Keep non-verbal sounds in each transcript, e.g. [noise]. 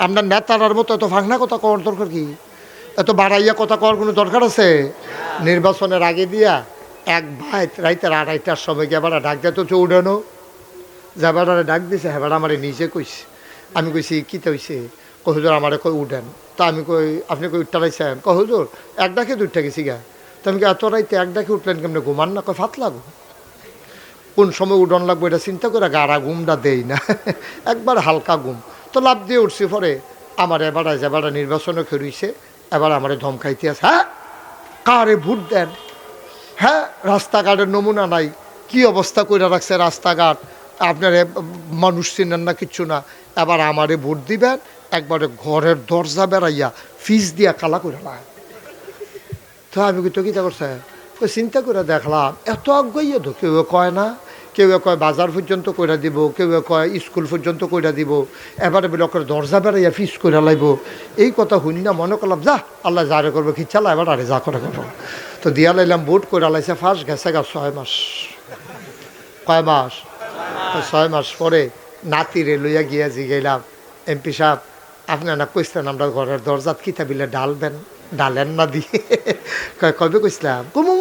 আপনার নেতারার মতো এত ফাংনা কথা কওয়ার দরকার কি? এত বাড়াইয়া কথা কওয়ার কোনো দরকার আছে? নির্বাচনের আগে দিয়া এক ভাই রাইতের আড়াইটার সময় গিয়ে আবার ডাক দিয়ে, তো উঠানো। যাবারে ডাক দিছে হেবার আমারে নিজে কইছে আমি কইছি, কী হইছে? কহুজুর আমারে কই উঠেন। তা আমি কই, আপনি কই উঠতে লাইছেন? কহুজুর এক ডাকে দুইটা গেছি গা। তো আমি এত রাইতে এক ডাকে উঠলেন কেমনে? ঘুমান না? কয় ফাত লাগো। কোন সময় উডন লাগবে এটা চিন্তা করে গাড়া ঘুমটা দেই না। [laughs] একবার হালকা ঘুম। তো লাভ দিয়ে উঠছি পরে। আমার এবার এবার নির্বাচনও খেরুইছে এবার আমারে ধমকাইতে আছে হ্যাঁ? কারে ভোট দেন? হ্যাঁ রাস্তাঘাটের নমুনা নাই। কি অবস্থা করে রাখছে রাস্তাঘাট? আপনার মানুষ চিনেন না কিচ্ছু না। এবার আমারে ভোট দিবেন, একবারে ঘরের দরজা বেড়াইয়া ফিস দিয়া কালা করে না তো আমি কি তো কিতা করছে? চিন্তা করে দেখলাম, এত আগ্রহী তো কেউ কয় না। কেউ কয় বাজার পর্যন্ত কইরা দিব, কেউ কয় স্কুল পর্যন্ত কইরা দিব, এবারে বিলকের দরজা বেড়াইয়া ফিস করে লাইব। এই কথা শুনি না, মনে করলাম যা আল্লাহ যারে করব, কি চালা, এবার আরে যা করে করব তো দিয়া লাইলাম, বুট করে লাইছে ফার্স্ট গেছে গা ছয় মাস। কয় মাস? ছয় মাস পরে নাতিরে লইয়া গিয়া জিগাইলাম এমপি সাহেব আপনার না কইসলেন আমরা ঘরের দরজাত কিতা বিলে ডালবেন, ডালেন না দিয়ে কয়, কবে কইসলাম কমু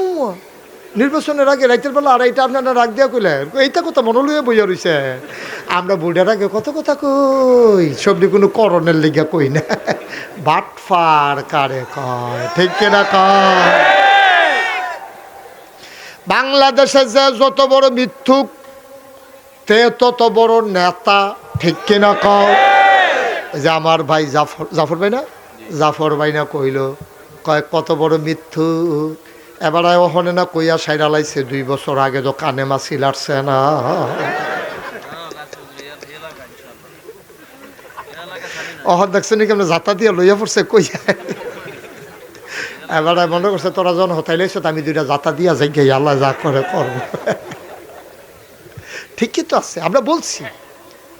নির্বাচনের আগে রাইতের বেলা আড়াইটা, আপনারা রাগ দিয়া কইলেন, এইটা কথা মনে লইয়া বইয়া রইছে। আমরা বুড়ার আগে কত কথা কই সবজি কোনো করণের লিগা কই না। বাটফার কারে কয়, ঠিক কিনা কয়? বাংলাদেশে যে যত বড় মিথ্যুক, তে তত বড় নেতা, ঠিক কিনা কও যে আমার ভাই জাফর জাফর ভাই না? জাফর ভাই না কইল, কয় কত বড় মিথ্যু এবার ওখানে না কইয়া সাইরা লাইছে দুই বছর আগে তো কানে মাছি লাড়ছে না। অহর দেখছে নাকি আমরা যাতা দিয়ে লইয়া পড়ছে কইয়া? এবার মনে করছে, তোরা যখন হতাই লাইছ আমি দুইটা যাতা দিয়া যাই গে আল্লাহ যা করে করব। ঠিকই তো আছে, আমরা বলছি।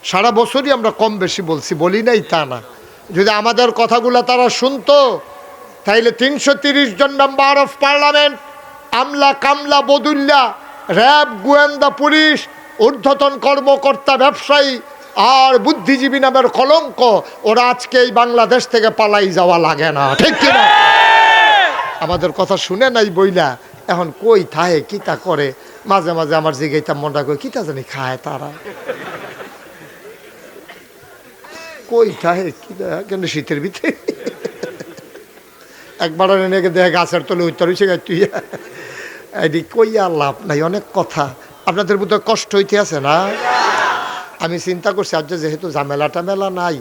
সারা বছরই আমরা কম বেশি বলছি, বলি নাই তা না। যদি আমাদের কথাগুলো তারা শুনতো তাইলে তিনশো তিরিশ জন মেম্বার অফ পার্লামেন্ট আমলা কামলা বদুল্লা, র্যাব, গোয়েন্দা পুলিশ, ঊর্ধ্বতন কর্মকর্তা, ব্যবসায়ী আর বুদ্ধিজীবী নামের কলঙ্ক, ওরা আজকে এই বাংলাদেশ থেকে পালাই যাওয়া লাগে না। ঠিক কিনা আমাদের কথা শুনে নাই বইলা। এখন কই থাহে কিতা করে? মাঝে মাঝে আমার জিগাইতাম মনটা কই কিতা জানি খায় তারা। কই থাহে কিতা কেন শীতের ভিতরে? একবার এনেকে দেখে, গাছের তলে উত্তর হয়েছে তুই। এটি কইয়া লাভ নাই, অনেক কথা। আপনাদের বোধহয় কষ্ট হইতে আছে না? আমি চিন্তা করছি, আজ যেহেতু ঝামেলা টামেলা নাই,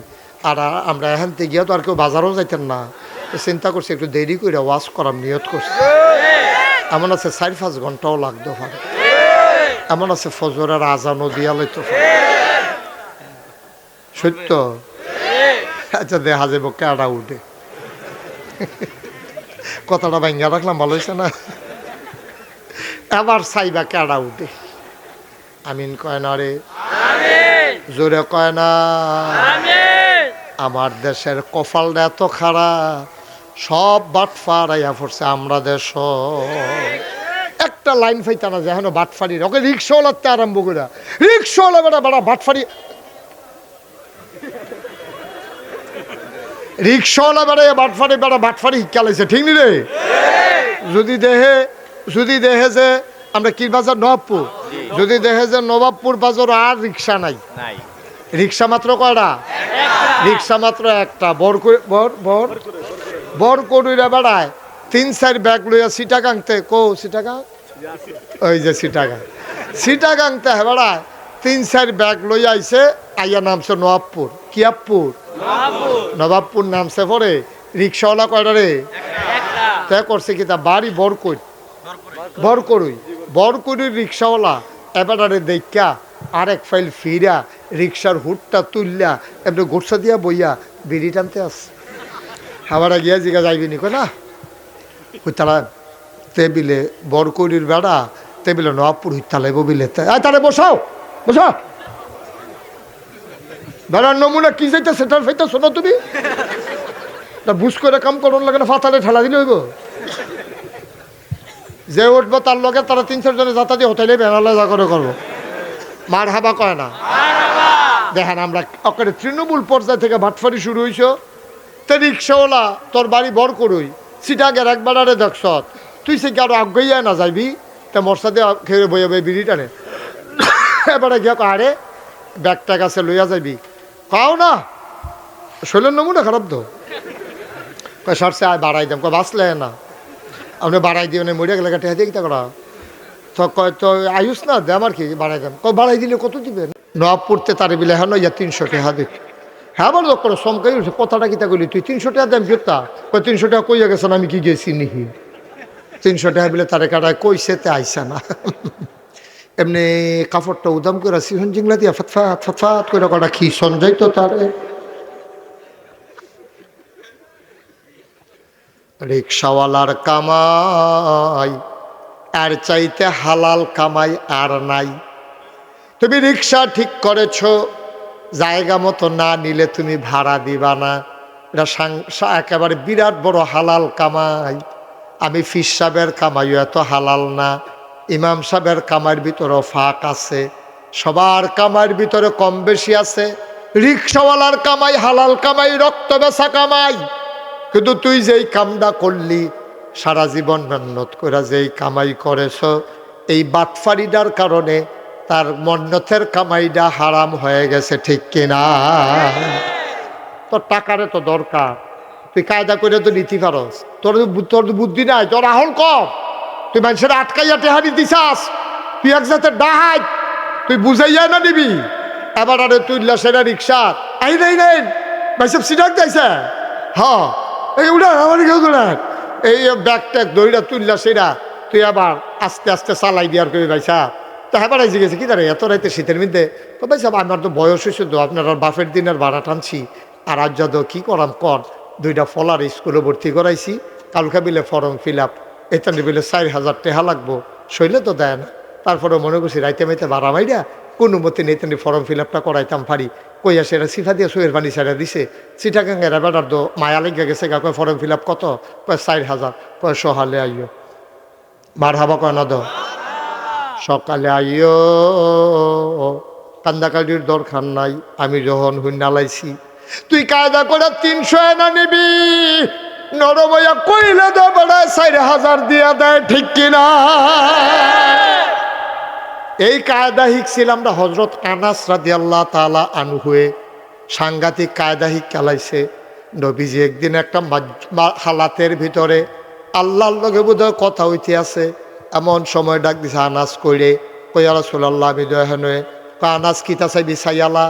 আর আমরা এখান থেকে গিয়ে তো আর কেউ বাজারও যাইতেন না। চিন্তা করছি, একটু দেরি করে ওয়াশ করার নিয়ত করছি। এমন আছে চার পাঁচ ঘন্টাও লাগতে পারে এমন আছে ফজরের আজানও দিয়া লইতে সত্য? আচ্ছা দেখা যাব কেডা উঠে। কথাটা ভাঙ্গা রাখলাম ভালো হয়েছে না? এবার সাইবা কেডা উঠে? আমিন কয় না রে। জোরে কয় না। আমার দেশের কপালটা এত খারাপ সব বাটফার আইয়া পড়ছে আমরা দেশ। একটা লাইন ফাইতা না যেন বাটফারি ওকে রিক্সাওয়ালাতে আরম্ভ করে রিক্সাওয়ালা বেটা বেড়া বাটফারি রিক্সাওয়ালা বেড়া বাটফারি বেড়া বাটফারি শিক্ষা লাইছে ঠিক নি রে? যদি দেহে যদি দেহে যে আমরা কি বাজার? নবাবপুর। যদি দেখে যে নবাবপুর বাজার আর রিক্সা নাই। রিক্সা মাত্র কয়টা? রিক্সা মাত্র একটা। বর বর বর? বর করিরা বেড়ায়। তিন চার ব্যাগ লইয়া সিটাগাংতে কো সিটাগাং ওই যে সিটাগাং সিটাগাংতে বেড়ায়। তিন চার ব্যাগ লইয়া আইছে। আইয়া নামছে নবাবপুর। কিয়াবপুর। নবাবপুর নামছে পরে রিক্সাওয়ালা কয়টা রে? তে করছে কি তা? বাড়ি বরকই বরকরুই বরকরুই রিক্সাওয়ালা এবারে দেখা আরেক ফাইল ফিরা রিক্সার হুটটা তুললা এমনি গোটসা দিয়া বইয়া বিড়ি টানতে আস। হাওয়ারা গিয়া জিগা যাইবি নি না ওই তারা টেবিলে বরকরির বেড়া টেবিলে নবাবপুর হুইতালে ববিলে তারে বসাও বসাও। বেড়ার নমুনা কি যাইতে সেটার ফাইতে শোনো তুমি। তা বুঝ করে কাম করুন লাগে না, ফাতালে ঠেলা দিলে হইব। যে উঠবো তার লগে তারা তিন চারজনে যাতা দিয়ে হোটেলে বেড়ালে যা করে করব। মার হাবা কয় না? দেখেন, আমরা ওখানে তৃণমূল পর্যায় থেকে ভাটফারি শুরু হইছ। তে রিক্সাওয়ালা, তোর বাড়ি বর করুই। সিটাগের একবার দেখছ। তুই সে কি আরও আগাইয়া না যাইবি? তা সাথে খেয়ে বইয়া বই বিড়ি টানে। [coughs] এবারে গিয়া আরে, ব্যাগটা কাছে লইয়া যাইবি। কাও না। শৈলের নমুনা খারাপ তো। কয় সরষে আয় বাড়াই দাম। কয়, বাঁচলে না। আপনি বাড়াই দিয়ে মরিয়া গেলে টেহা দিয়ে কিতা করা? তো কয়, তো আয়ুষ না, দে আমার কি, বাড়াই দাম। কয়, বাড়াই দিলে কত দিবেন নব পড়তে তার বিলে হ্যাঁ ইয়া তিনশো টাকা দিক হ্যাঁ বল, করে সমকাই উঠছে? কথাটা কিতা কইলি তুই? তিনশো টাকা দাম জোতা। কয়, তিনশো টাকা কইয়া গেছেন, আমি কি গেছি নিহি? তিনশো টাকা বিলে তারে কাটায় কইছে তে আইসা না। এমনি কাপড়টা উদাম করে সিহন জিংলা দিয়া ফাতফাত ফাতফাত করে কটা খি সঞ্জয় তো তারে? রিক্সাওয়ালার কামাই আর চাইতে হালাল কামাই আর নাই। তুমি রিক্সা ঠিক করেছ, জায়গা মতো না নিলে তুমি ভাড়া দিবা না। এটা একেবারে বিরাট বড় হালাল কামাই। আমি ফিস সাহেবের কামাইও এত হালাল না। ইমাম সাহেবের কামাইয়ের ভিতরেও ফাঁক আছে, সবার কামাইয়ের ভিতরে কম বেশি আছে, রিক্সাওয়ালার কামাই, হালাল কামাই, রক্ত বেচা কামাই। কিন্তু তুই যেই কামটা করলি, সারা জীবন মেহনত করে যেই কামাই করেছ, এই বাটফারিটার কারণে তার মন্নতের কামাইটা হারাম হয়ে গেছে, ঠিক কিনা তোর টাকারে তো দরকার। তুই কায়দা করে তো নিতে পারস। তোর তোর বুদ্ধি নাই, তোর আহল কম। তুই মানুষের আটকাইয়া টেহারি দিছাস। তুই এক জাতের ডাহাই, তুই বুঝাইয়া না নিবি এবার আরে তুই সেটা রিক্সা। আই নাই নাই ভাইসব সিটাক যাইছে? হ্যাঁ এই উড়া, আমার কেউ উড়ান এই ব্যাগ ট্যাগ দইরা তুললা সেটা তুই আবার আস্তে আস্তে চালাই দিয়ার কবি ভাইসা। তা হ্যাঁ গেছে, কি দাঁড়ে এত রাইতে শীতের মধ্যে? তো ভাই সাহেব, আমার তো বয়স হয়েছে তো, আপনার আর বাপের দিনের ভাড়া টানছি। আর আজ যাদ কী করাম কর, দুইটা ফলার স্কুলে ভর্তি করাইছি। কালকা বিলে ফর্ম ফিল আপ। এতানি বিলে চার হাজার টেহা লাগবো। শৈলে তো দেয় না। তারপরে মনে করছি, রাইতে মাইতে ভাড়া মাইরা কোনো মতে নেই নেতানি ফর্ম ফিল আপটা করাইতাম পারি। কইয়া সেটা সিফা দিয়ে সুয়ের পানি ছেড়ে দিছে। সিটাগাঙ্গের বেটার দো মায়া লেগে গেছে গা, কয় ফর্ম ফিল আপ কত? কয় চার হাজার। কয় সহালে আইও মার হাবা কয় না দো সকালে আইও কান্দাকাটির দরকার নাই। আমি যখন হুন্নালাইছি তুই কায়দা করে তিনশো এনা নিবি। নরবইয়া কইলে দে বেড়া চার হাজার দিয়া দেয়, ঠিক কিনা? এই কায়দা শিখছিলাম আমরা হজরত আনাস রাদি আল্লাহ তালা আনহুয়ে। সাংঘাতিক কায়দা শিখ চালাইছে নবীজি একদিন একটা হালাতের ভিতরে আল্লাহর লগে বোধহয় কথা হইতে আছে। এমন সময় ডাক দিছে, আনাস কইরে? কইয়া রাসূলুল্লাহ, আমি দয়াহনয়ে আনাস কিতা চাইবি চাইয়ালা,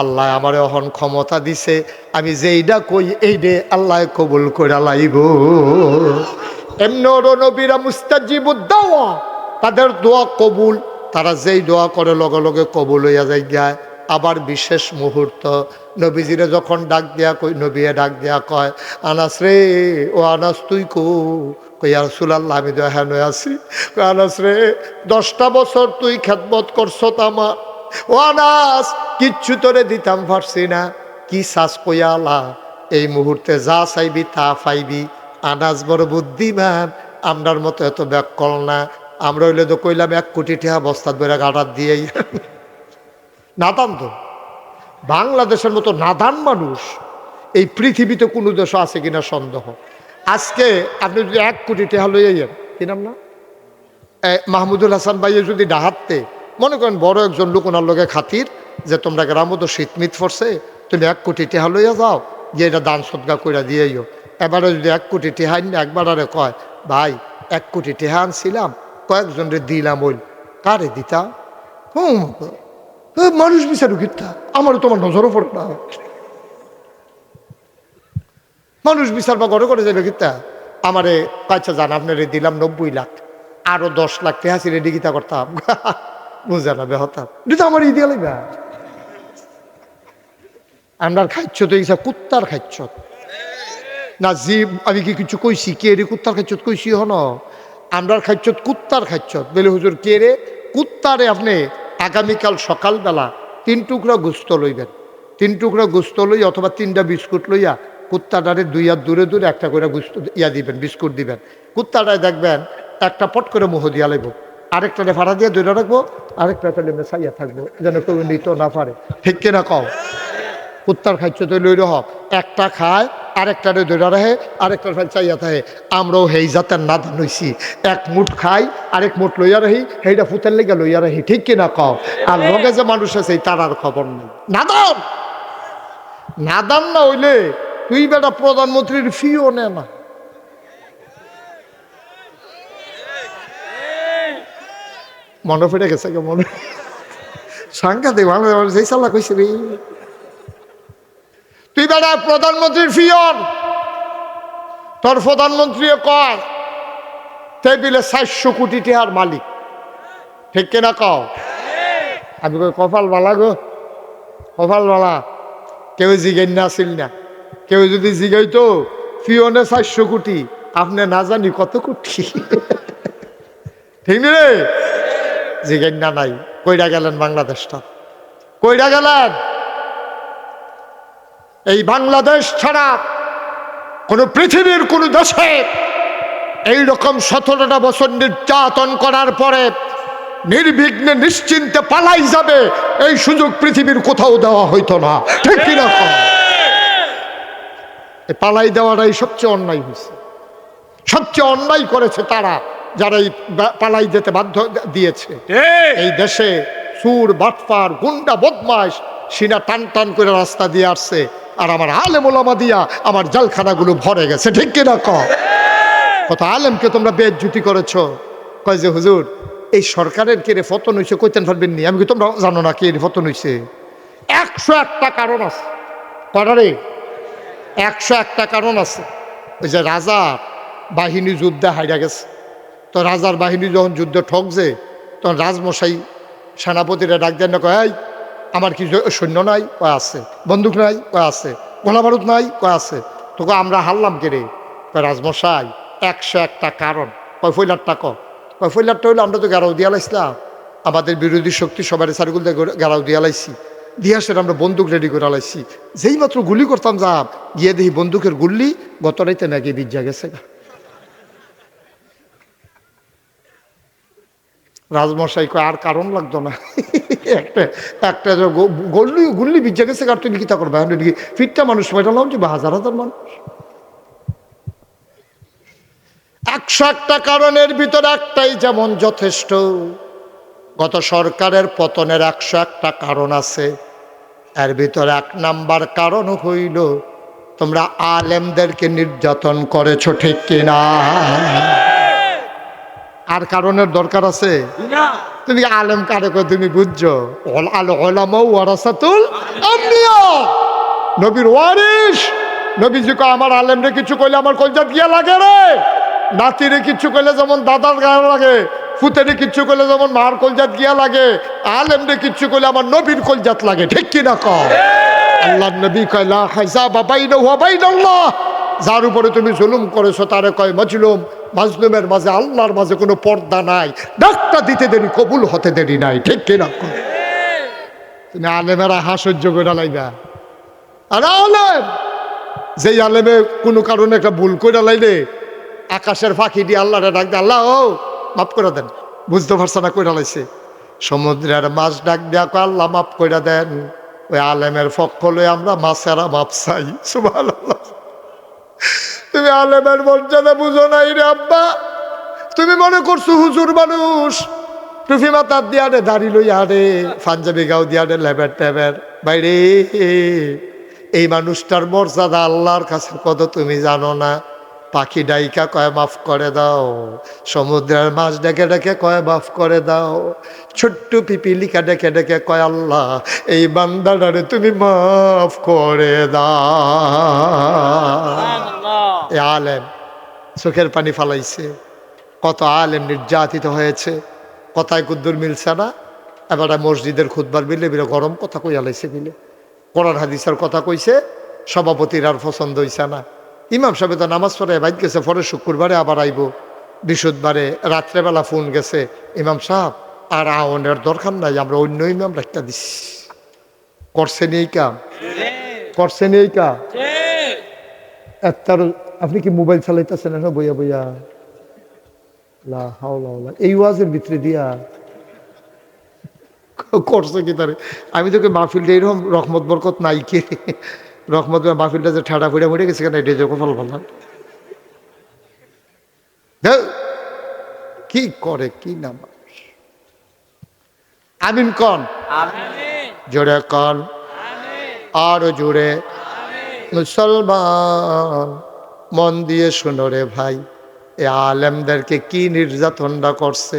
আল্লাহ আমার অহন ক্ষমতা দিছে। আমি যেইডা কই এইডে আল্লাহ কবুল করে লাইব। এমন নবীরা মুস্তাজিবুদ্দাওয়া তাদের দোয়া কবুল, তারা যেই দোয়া করে লগে লগে কবুল হইয়া যায় গায়। আবার বিশেষ মুহূর্ত, নবীজিরে যখন ডাক দেয়া কই, নবীয়ে ডাক দেয়া কয়, আনাস রে, ও আনাস তুই কো কইয়া রসুলাল্লাহ, আমি দয়া নয় আছি। আনাস রে, দশটা বছর তুই খেদমত করছ তামা ও আনাস কিচ্ছু তোরে দিতাম পারছি না। কি শ্বাস কইয়া এই মুহূর্তে যা চাইবি তা পাইবি। আনাজ বড় বুদ্ধিমান, আমরার মতো এত ব্যাকল না। আমরা হইলে তো কইলাম এক কোটি টাকা বস্তাত বেড়া গাড়ার দিয়েই। নাদান তো। বাংলাদেশের মতো নাদান মানুষ, এই পৃথিবীতে কোনো দেশ আছে কিনা সন্দেহ। আজকে আপনি যদি এক কোটি টাকা লইয়া যান, কি নাম না? মাহমুদুল হাসান ভাইয়ে যদি ডাহাতে মনে করেন বড় একজন লোক ওনার লোকে খাতির যে তোমরা গ্রামও তো শীতমিত ফরছে তুমি এক কোটি টেহা লইয়া যাও, যে এটা দান সদগা কইরা দিয়েইও। এবারে যদি এক কোটি টেহা একবার আরে কয়, ভাই, এক কোটি টেহা আনছিলাম কয়েকজনরে দিলাম ওই, কারে দিতা? হুম মানুষ বিচারু কিতা আমারও তোমার নজরও পড়ে না। মানুষ বিচার বা ঘরে করে যাবে কিতা আমারে কাছে জান, আপনারে দিলাম নব্বই লাখ, আরও দশ লাখ টেহা ছিল ডিগিতা করতাম। [laughs] বুঝে না বেহতাম এটা তো আমার ইদিয়া লাগবে আমরা খাইছ তো ইসা কুত্তার খাইছ না জীব, আমি কি কিছু কইছি? কে রে কুত্তার খাইছত কইছি হন আমরার খাইছত কুত্তার খাইছত বলে হুজুর, কে রে? কুত্তারে আপনি আগামীকাল সকালবেলা তিন টুকরা গুস্ত লইবেন। তিন টুকরা গুস্ত লই অথবা তিনটা বিস্কুট লইয়া কুত্তাটারে দুই হাত দূরে দূরে একটা করে গুস্ত ইয়া দিবেন, বিস্কুট দিবেন। কুত্তাটায় দেখবেন একটা পট করে মোহ দিয়া লাগব আরেকটারে ভাড়া দিয়ে দুইটা রাখব, আরেকটা তাহলে এমনি ছাইয়া থাকব, যেন কেউ নিত না পারে। ঠিক কিনা কও? কুত্তার খাইছ তো লই রহ। একটা খায়, আরেকটারে ধরে রাখে, আরেকটার ফেল চাইয়া থাকে। আমরাও হেই জাতের নাদান হইছি। এক মুঠ খাই, আরেক মুঠ লইয়া রাহি সেইটা ফুতের লেগে লইয়া রাহি ঠিক কিনা কও? আর লগে যে মানুষ আছে, তার আর খবর নেই। নাদান! নাদান না হইলে তুই বেটা প্রধানমন্ত্রীর ফিও নে না। মনে ফিরে গেছে কে মনে সাংঘাতিক মানুষ এই সাল্লা কইছে রে। তুই বেটা প্রধানমন্ত্রীর ফিয়ন তোর প্রধানমন্ত্রী কয়, টেবিলে চারশো কোটি টিহার মালিক। ঠিক কিনা কও? আমি কই, কপাল বালা গো, কপাল বালা। কেউ জিগাই না আসিল না। কেউ যদি জিগাইতো ফিওনে চারশো কোটি, আপনি না জানি কত কোটি? ঠিক নি রে? জিগাই না নাই, কইরা গেলেন বাংলাদেশটা। কইরা গেলেন, এই বাংলাদেশ ছাড়া কোন পৃথিবীর কোন দেশে এই রকম সতেরোটা বছর নির্যাতন করার পরে নির্বিঘ্নে নিশ্চিন্তে পালাই যাবে, এই সুযোগ পৃথিবীর কোথাও দেওয়া হইতো না। ঠিক? এই পালাই দেওয়াটাই সবচেয়ে অন্যায় হয়েছে সবচেয়ে অন্যায় করেছে তারা। যারা এই পালাই যেতে বাধ্য দিয়েছে। এই দেশে সুর বাটপার গুন্ডা বদমাস সিনা টান টান করে রাস্তা দিয়ে আসছে। আর আমার আলেম ওলামা দিয়া আমার জালখানাগুলো ভরে গেছে ঠিক কিনা ক কত আলেমকে তোমরা বেজ্জুতি করেছ। কয় যে হুজুর এই সরকারের কে রে ফতন হয়েছে কইতেন পারবেন নি আমি কি তোমরা জানো না কে রে ফতন হয়েছে একশো একটা কারণ আছে। কটা রে? একশো একটা কারণ আছে। ওই যে রাজা বাহিনী যুদ্ধে হাইরা গেছে। তো রাজার বাহিনী যখন যুদ্ধে ঠকছে, তখন রাজমশাই সেনাপতিরা ডাক দেন না কয় আমার কি সৈন্য নাই? কয়, আছে। বন্দুক নাই? কয়, আছে। গোলা বারুদ নাই? কয়, আছে। তোকে আমরা হারলাম কে রে? কয়, রাজমশাই, একশো একটা কারণ। কয় ফইলারটা ক। কয় ফইলারটা হইল আমরা তো গেরাও দিয়া লাইছিলাম। আমাদের বিরোধী শক্তি সবার সার্কুল দিয়ে গেরাও দিয়া লাইছি। দিয়া সেটা আমরা বন্দুক রেডি করে লাইছি। যেই মাত্র গুলি করতাম যা গিয়ে দেখি বন্দুকের গুল্লি গত রাইতে নাকি বিজ্জা গেছে গা। রাজমশাই কয়, আর কারণ লাগতো না। [laughs] একটা একটা গল্লি, গুল্লি বিজ্জা গেছে আর তুমি কিতা করবে? এখন এদিকে ফিটটা মানুষ পেটালাম যে হাজার হাজার মানুষ। একশো একটা কারণের ভিতরে একটাই যেমন যথেষ্ট, গত সরকারের পতনের একশো একটা কারণ আছে। এর ভিতরে এক নাম্বার কারণ হইল, তোমরা আলেমদেরকে নির্যাতন করেছ, ঠিক কিনা? আর কারণের দরকার আছে? তুমি আলেম কারে কই তুমি বুঝছ? আল ওলামাউ ওয়ারাসাতুল নবীর ওয়ারিস নবীজি কয় আমার আলেমরে কিছু কইলে আমার কলজাত গিয়া লাগে রে। নাতিরে কিছু কইলে যেমন দাদার গায়ে লাগে। ফুতেরে কিচ্ছু করলে যেমন মার কলজাত গিয়া লাগে। আলেমরে কিচ্ছু করলে আমার নবীর কলজাত লাগে। ঠিক কিনা কম আল্লাহ নবী কয় লা হাইসা বাবাইনা হুয়া বাইনাল্লাহ। যার উপরে তুমি জুলুম করেছ তারে কয় মজলুম। মাজলুমের মাঝে, আল্লাহর মাঝে কোনো পর্দা নাই। ডাক্তার দিতে দেরি, কবুল হতে দেরি নাই। ঠিক কিনা তুমি আলেমেরা হা সহ্য করে লাইবা। আরে আলেম! যেই আলেমে কোনো কারণে একটা ভুল করে লাইলে, আকাশের ফাঁকি দিয়ে আল্লাহরে ডাক দে আল্লাহ, ও, মাফ করে দেন। বুঝতে পারছে না কইরা লাইছে। সমুদ্রের মাছ ডাক দেয়া আল্লাহ, মাফ করে দেন। ওই আলেমের পক্ষ লয়ে আমরা মাছেরা মাপ চাই। সুবহানাল্লাহ। তুমি আলেমের মর্যাদা বুঝো নাই রে আব্বা। তুমি মনে করছ হুজুর মানুষ। টুফি মাতার দিয়া রে দাড়ি লইয়া রে পাঞ্জাবি গাও দিয়া রে লেবের টেবের। বাইরে, এই মানুষটার মর্যাদা আল্লাহর কাছে কত তুমি জানো না? পাখি ডাইকা কয়, মাফ করে দাও। সমুদ্রের মাছ ডেকে ডেকে কয়, মাফ করে দাও। ছোট্ট পিপিলিকা ডেকে ডেকে কয়, আল্লাহ, এই বান্দাটারে তুমি মাফ করে দাও। এ আলেম চোখের পানি ফালাইছে। কত আলেম নির্যাতিত হয়েছে। কথায় কুদ্দুর মিলছে না। এবার মসজিদের খুদবার মিলে বিলে গরম কথা কই আলাইছে মিলে কোরআন হাদিসের কথা কইছে সভাপতির আর পছন্দ হইছে না। ইমাম সাহেব তো নামাজ পড়ে বাইক গেছে পরে শুক্রবারে আবার আইব। বৃহস্পতিবারে রাত্রেবেলা ফোন গেছে ইমাম সাহেব আর আওনের দরকার নাই আমরা অন্য ইমাম একটা দিছি। করছেন এই কাম? করছেন এই কাম? একটার আপনি কি মোবাইল চালাইতেছেন না বইয়া বইয়া? লা হাওলা এই ওয়াজের ভিতরে দিয়া করছে কি তারে? আমি তোকে মাহফিলটা এরকম রহমত বরকত নাই কে? রহমত মাহফিলটা যে ঠাডা ফুড়ে মরে গেছে কেন? এটা যে কপাল ভালো কি করে? কি না মানুষ আমিন কন? জোরে কন? আরও জোরে। মুসলমান, মন দিয়ে শুনো রে ভাই, এ আলেমদেরকে কি নির্যাতনটা করছে?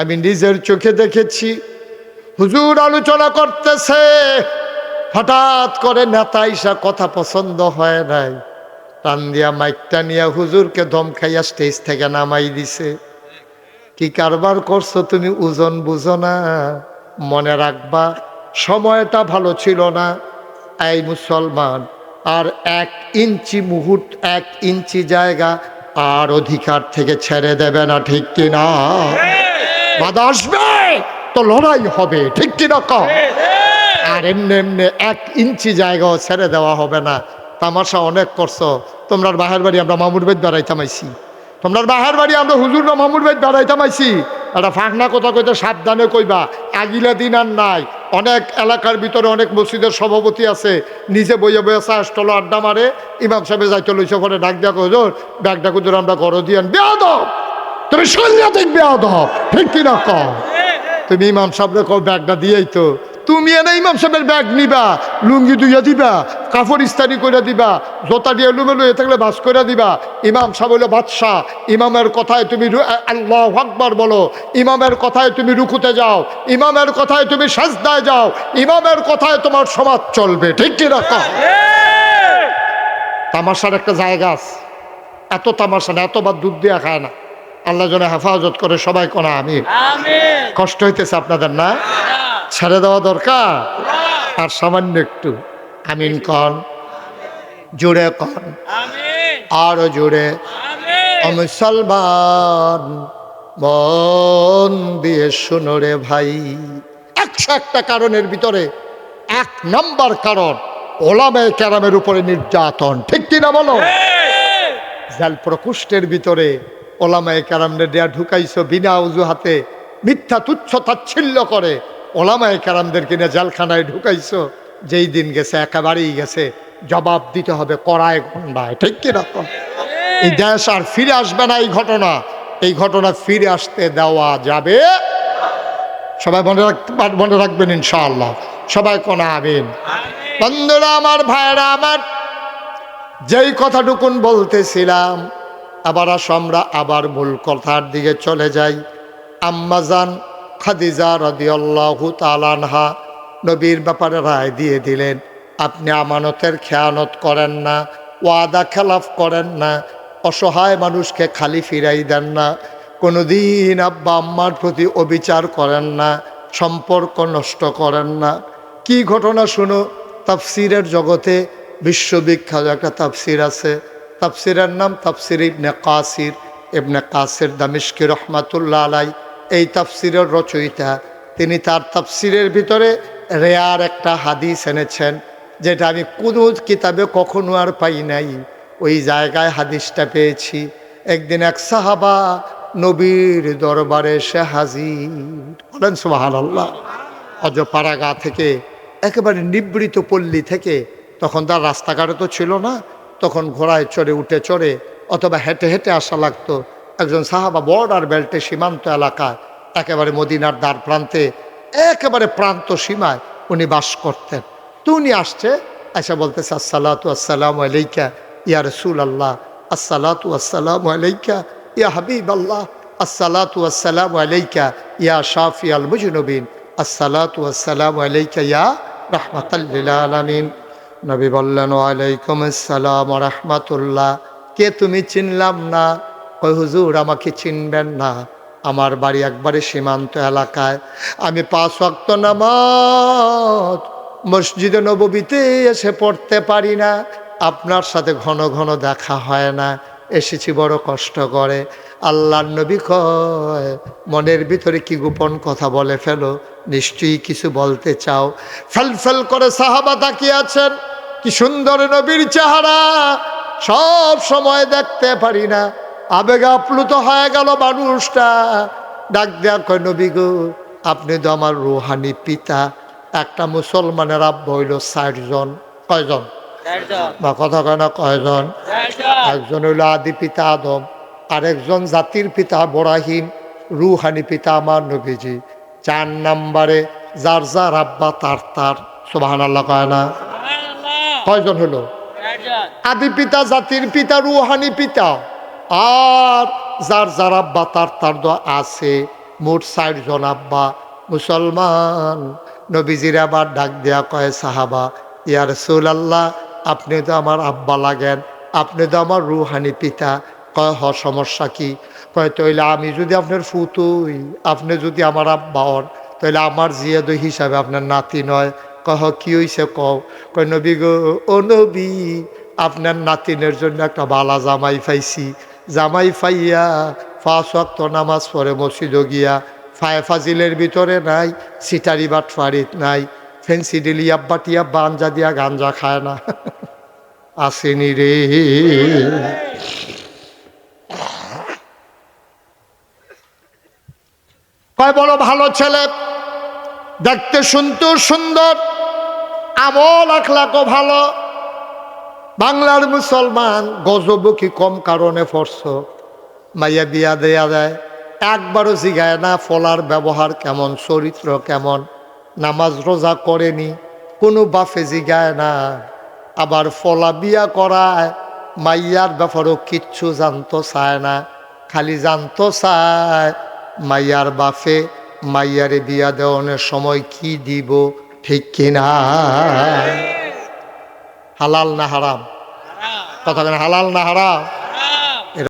আমি নিজের চোখে দেখেছি, হুজুর আলোচনা করতেছে, হঠাৎ করে নেতা ইসা কথা পছন্দ হয় নাই। টান দিয়া মাইকটা নিয়ে হুজুরকে দম খাইয়া স্টেজ থেকে নামাই দিছে। কি কারবার করছ তুমি ওজন বুঝো না, মনে রাখবা, সময়টা ভালো ছিল না। এই মুসলমান এক ইঞ্চি মুহূর্ত, এক ইঞ্চি জায়গা, আর অধিকার থেকে ছেড়ে দেবে না, ঠিক কিনা? বাধা আসবে, তো লড়াই হবে, ঠিক কিনা কম আর এমনি এমনি এক ইঞ্চি জায়গাও ছেড়ে দেওয়া হবে না। তামাশা অনেক করছ। তোমরা বাহের বাড়ি আমরা মামুর বেদ বেড়াইতাম আইছি তোমরা বাহের বাড়ি আমরা হুজুর মামুর বেদ বেড়াইতাম আইছি একটা ফাঁকনা কথা কইতে সাবধানে কইবা, আগিলা দিন আর নাই। অনেক এলাকার ভিতরে অনেক মসজিদের সভাপতি আছে। নিজে বইয়ে বইয়ে চাষ টলো আড্ডা মারে, ইমাম সাহেব যাইতে লইছে পরে ডাক দিয়া কজোর ব্যাগ ডাক আমরা ঘর দিয়ান বেয়াদ তুমি সাংঘাতিক বেয়াদ ঠিক কিনা কম তুমি ইমাম সাহেবরে কও, ব্যাগটা দিয়েই তো। তুমি এনে ইমাম সাহেবের ব্যাগ নিবা, লুঙ্গি দুইয়া দিবা কাপড় ইস্তারি করে দিবা জোতা দিয়ে লুমেলু এ থাকলে বাস করে দিবা। ইমাম সাহেব হলো বাদশাহ। ইমামের কথায় তুমি আল্লাহ আকবার বলো। ইমামের কথায় তুমি রুকুতে যাও। ইমামের কথায় তুমি সাজদায় যাও। ইমামের কথায় তোমার সমাজ চলবে। ঠিক কি? রকম তামাশার একটা জায়গা আছে। এত তামাশা না এতবার দুধ দিয়া খায় না। আল্লাহ যেন হেফাজত করে সবাই কোনা আমি কষ্ট হইতেছে আপনাদের না? ছেড়ে দেওয়া দরকার? আর সামান্য একটু। আমিন কন জুড়ে কন আরও জুড়ে। মুসলমান মন দিয়ে শুনো রে ভাই। একশো একটা কারণের ভিতরে এক নম্বর কারণ ওলামে ক্যারামের উপরে নির্যাতন। ঠিক কিনা বলো? জাল প্রকোষ্ঠের ভিতরে ওলামায় কারামনে দেয়া ঢুকাইছো বিনা অজুহাতে মিথ্যা তুচ্ছ তাচ্ছিল্য করে ওলামায় কারামদের কিনে জালখানায় ঢুকাইছো। যেই দিন গেছে, একেবারেই গেছে, জবাব দিতে হবে কড়ায় গন্ডায়, ঠিক কীরকম এই দেশ আর ফিরে আসবে না এই ঘটনা। এই ঘটনা ফিরে আসতে দেওয়া যাবে। সবাই মনে রাখতে মনে রাখবেন ইনশাআল্লাহ। সবাই কোনা আবেন বন্ধুরা, আমার ভাইরা আমার যেই কথাটুকুন বলতেছিলাম, আবার আমরা আবার মূল কথার দিকে চলে যাই। আম্মাজান খাদিজা রদিয়াল্লাহু তালানহা নবীর ব্যাপারে রায় দিয়ে দিলেন, আপনি আমানতের খেয়ানত করেন না, ওয়াদা খেলাফ করেন না, অসহায় মানুষকে খালি ফিরাই দেন না, কোনোদিন আব্বা আম্মার প্রতি অবিচার করেন না, সম্পর্ক নষ্ট করেন না। কি ঘটনা শুনো, তাফসিরের জগতে বিশ্ববিখ্যাত একটা তাফসির আছে, তাফসিরের নাম তাফসির ইবনে কাসির ইবনে কাসির দামিশকি রহমাতুল্লাহ আলাই এই তাফসিরের রচয়িতা। তিনি তার তাফসিরের ভিতরে রেয়ার একটা হাদিস এনেছেন, যেটা আমি কোনো কিতাবে কখনো আর পাই নাই। ওই জায়গায় হাদিসটা পেয়েছি। একদিন এক সাহাবা নবীর দরবারে সে হাজির। বলেন সুবাহান আল্লাহ অজপাড়াগা থেকে, একেবারে নিবৃত পল্লী থেকে, তখন তার রাস্তাঘাটে তো ছিল না, তখন ঘোড়ায় চড়ে, উঠে চড়ে, অথবা হেঁটে হেঁটে আসা লাগতো। একজন সাহাবা বর্ডার বেল্টে সীমান্ত এলাকায়, একেবারে মদিনার দ্বার প্রান্তে একেবারে প্রান্ত সীমায় উনি বাস করতেন। তো উনি আসছে এসে বলতেছে, আসসালাতু আসসালাম আলাইকা ইয়া রসুল আল্লাহ আসসালাতু আসসালাম আলাইকা ইয়া হাবিব আল্লাহ আসসালাতু আসসালাম আলাইকা ইয়া শাফি আল মুজনবিন, আসসালাতু আসসালাম আলাইকা ইয়া রাহমাতাল্লিল নবী বললেন, ওয়ালাইকুম আসসালাম রহমাতুল্লাহ। কে তুমি? চিনলাম না। ওই হুজুর আমাকে চিনবেন না। আমার বাড়ি একবারে সীমান্ত এলাকায়। আমি পাঁচ ওয়াক্ত নামাজ মসজিদে নববীতে এসে পড়তে পারি না। আপনার সাথে ঘন ঘন দেখা হয় না। এসেছি বড় কষ্ট করে। আল্লাহর নবী কয়, মনের ভিতরে কি গোপন কথা বলে ফেলো, নিশ্চয়ই কিছু বলতে চাও। ফেল ফেল করে সাহাবা তাকিয়ে আছেন। কি সুন্দর নবীর চেহারা, সব সময় দেখতে পারি না। আবেগে আপ্লুত হয়ে গেল মানুষটা। ডাক দেয়া কয় নবী গো আপনি তো আমার রুহানি পিতা। একটা মুসলমানের আব্বা হইল ষাট জন কয়জন বা কথা কয় না কয়জন? একজন হইল আদি পিতা আদম আরেকজন জাতির পিতা বরাহিম রুহানি পিতা আমার নবীজি। চার নাম্বারে যার যার আব্বা তার তার। সোবাহান আল্লাহ কয় না? কয়জন হলো আদি পিতা জাতির পিতা রুহানি পিতা। আর যার যার আব্বা, তার তার আছে। মোট ষাট জন আব্বা। মুসলমান, নবীজির আবার ডাক দেয়া কয় সাহাবা ইয়ার রসুল আল্লাহ আপনি তো আমার আব্বা লাগেন, আপনি তো আমার রুহানি পিতা। কয়, হ, সমস্যা কি? কয় তৈলে আমি যদি আপনার ফুতুই, আপনি যদি আমার আব্বা হন তাহলে আমার জিয়াদ হিসাবে আপনার নাতি নয়। কহ কি হইছে কও? কয়, নবী গো, ও নবী, আপনার নাতিনের জন্য একটা বালা জামাই পাইছি। জামাই ফাইয়া ফাঁস ওয়াক্ত নামাজ পড়ে মসজিদ গিয়া ফায় ফাজিলের ভিতরে নাই, সিটারি বাট ফারিত নাই, ফেন্সি ডিলি আব্বা টিয়া বাঞ্জা দিয়া গাঞ্জা খায় না। [laughs] আসেনি রে। কয় বড় ভালো ছেলে, দেখতে শুনতে সুন্দর আমল আখলাকও ভালো বাংলার মুসলমান গজব কি কম কারণে ফরস? মাইয়া বিয়া দেয়া দেয় একবারও জিগায় না ফলার ব্যবহার কেমন, চরিত্র কেমন। নামাজ রোজা করেনি, কোনো বাফে জিগায় না। আবার ফলা বিয়া করায়, মাইয়ার ব্যাপারও কিচ্ছু জানতো চায় না। খালি জানতো চায়, মাইয়ার বাফে, মাইয়ারে বিয়া দেওয়ানোর সময় কি দিব, ঠিক কিনা? হালাল না হারাম? কথা হালাল না হারাম?